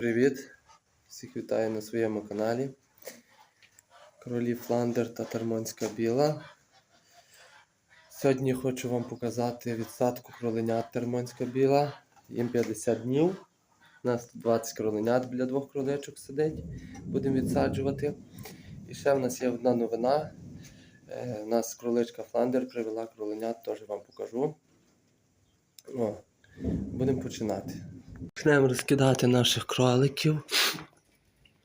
Привіт! Всіх вітаю на своєму каналі. Кролі Фландер та Термонська біла. Сьогодні хочу вам показати відсадку кроленят Термонська біла. Їм 50 днів. У нас 20 кроленят біля двох кроличок сидить. Будемо відсаджувати. І ще в нас є одна новина. Е, У нас кроличка Фландер привела кроленят, теж вам покажу. Будемо починати. Почнемо розкидати наших кроликів.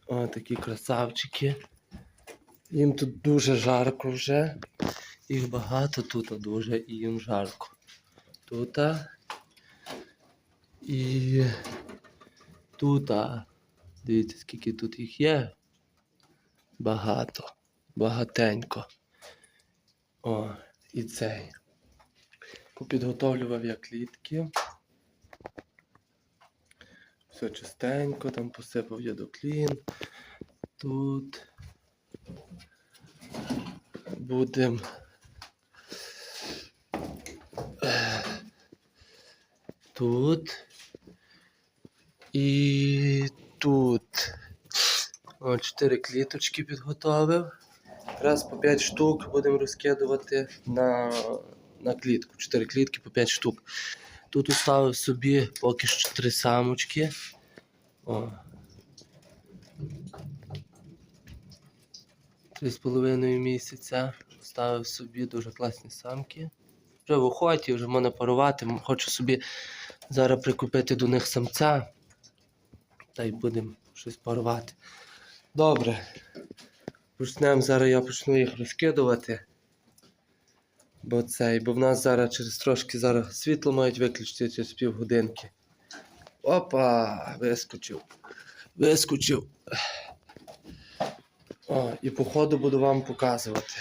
О, такі красавчики. Їм тут дуже жарко вже. Їх багато тут дуже і їм жарко. Тут. І тут. Дивіться, скільки тут їх є. Багато. Багатенько. О, і цей. Попідготовлював я клітки. Все чистенько, там посипав ядоклін. Тут будемо тут і тут. О, чотири кліточки підготовив. Раз по 5 штук будемо розкидувати на, на клітку. Чотири клітки по 5 штук. Тут оставив собі поки що три самочки. О. Три з половиною місяця. Ставив собі дуже класні самки. Вже в охоті, вже можна парувати. Хочу собі зараз прикупити до них самця. Та й будемо щось парувати. Добре. Почнемо зараз я почну їх розкидувати. Бо цей, бо в нас зараз через трошки зараз світло мають виключити через півгодинки. Опа! Вискочив. Вискочив. О, і по ходу буду вам показувати.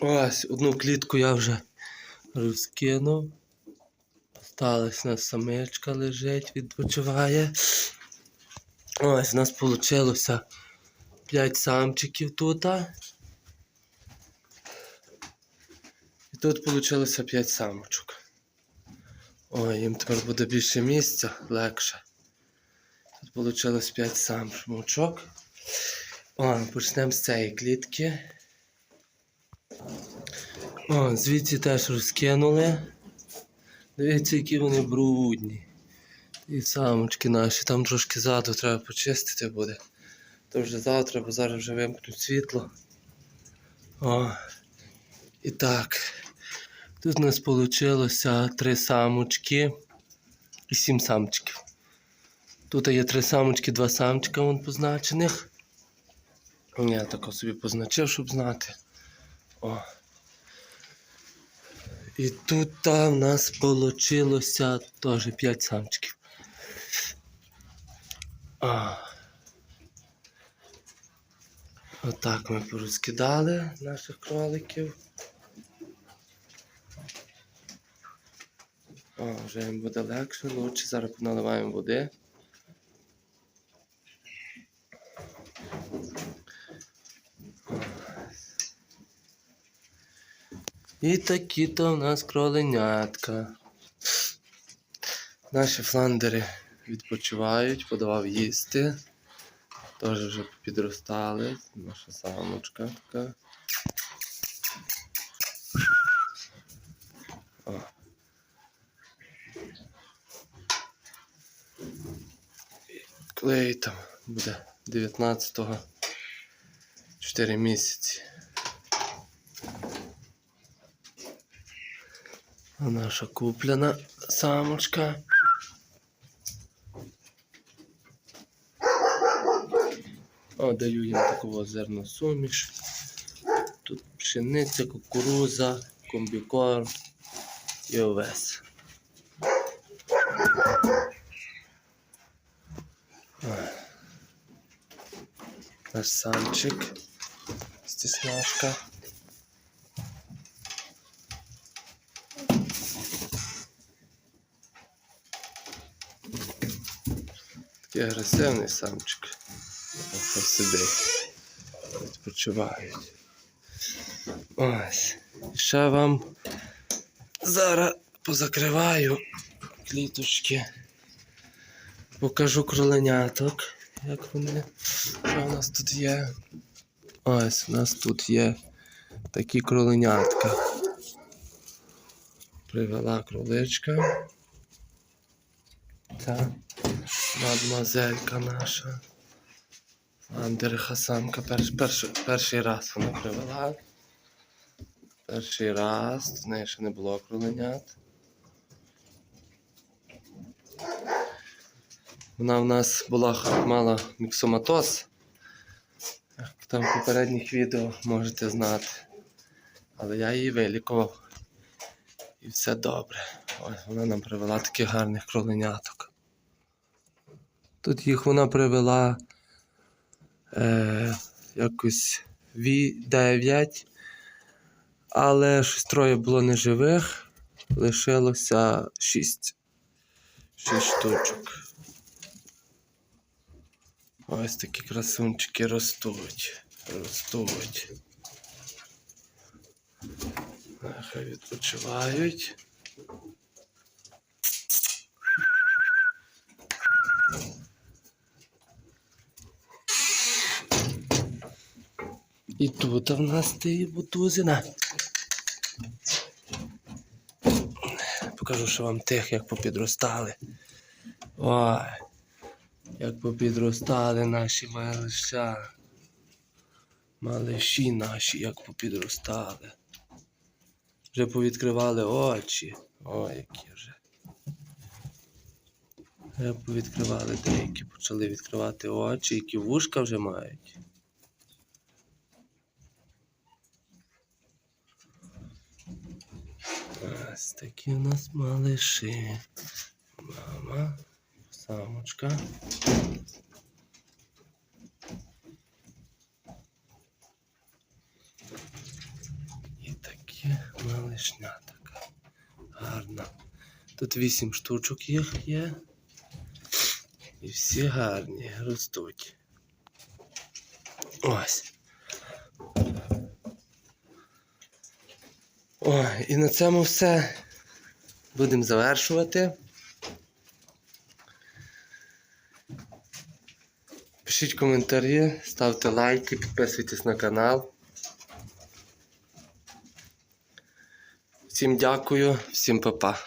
Ось, одну клітку я вже розкинув. Осталась нас самичка лежить, відпочиває. Ось, у нас вийшло 5 самчиків тут. І тут вийшло 5 самочок. Ой, їм тепер буде більше місця, легше. Тут вийшло 5 самочок. О, почнемо з цієї клітки. О, звідси теж розкинули. Дивіться, які вони брудні. І самочки наші, там трошки ззаду треба почистити буде. То вже завтра, бо зараз вже вимкнуть світло. О. І так. Тут у нас вийшло три самочки і сім самчиків. Тут є три самочки, два самчика вон позначених. Я тако собі позначив, щоб знати. О. І тут в нас вийшло теж 5 самчиків. А. Отак ми порозкидали наших кроликів. О, вже їм буде легше, лучше. Зараз наливаємо води. І такі-то в нас кроленятка. Наші фландери відпочивають, подавав їсти. Теж вже підростали. Наша самочка така. Клей там буде 19-го 4 місяці. А наша куплена самочка. О, даю їм таку зерну суміш. Тут пшениця, кукуруза, комбікорм і овес. Наш самчик, стіснашка. Такий агресивний самчик. Ось сидить. Відпочивають. Ось. Ще вам зараз позакриваю кліточки. Покажу кроленяток, як вони. Що у нас тут є? Ось у нас тут є такі кроленятка. Привела кроличка. Це мадмазелька наша. Андериха самка перш, перш, перший раз вона привела. Перший раз, в неї ще не було кроленят. Вона в нас була мала міксоматоз. Там в попередніх відео можете знати. Але я її вилікував. І все добре. Ось вона нам привела таких гарних кроленяток. Тут їх вона привела е, якось ві 9, але щось троє було неживих, лишилося 6. 6 штучок. Ось такі красунчики ростуть. Ростуть. Нехай відпочивають. І тут в нас ти бутузина. Покажу, що вам тих, як попідростали. Ой, як попідростали наші малиша. Малиші наші, як попідростали. Вже повідкривали очі. Ой, які вже. Вже повідкривали деякі, почали відкривати очі, які вушка вже мають. Ось такі у нас малиші. Мама, самочка. І такі малишнятка. Гарно. Тут вісім штучок їх є. І всі гарні, ростуть. Ось. О, і на цьому все. Будемо завершувати. Пишіть коментарі, ставте лайки, підписуйтесь на канал. Всім дякую, всім па-па.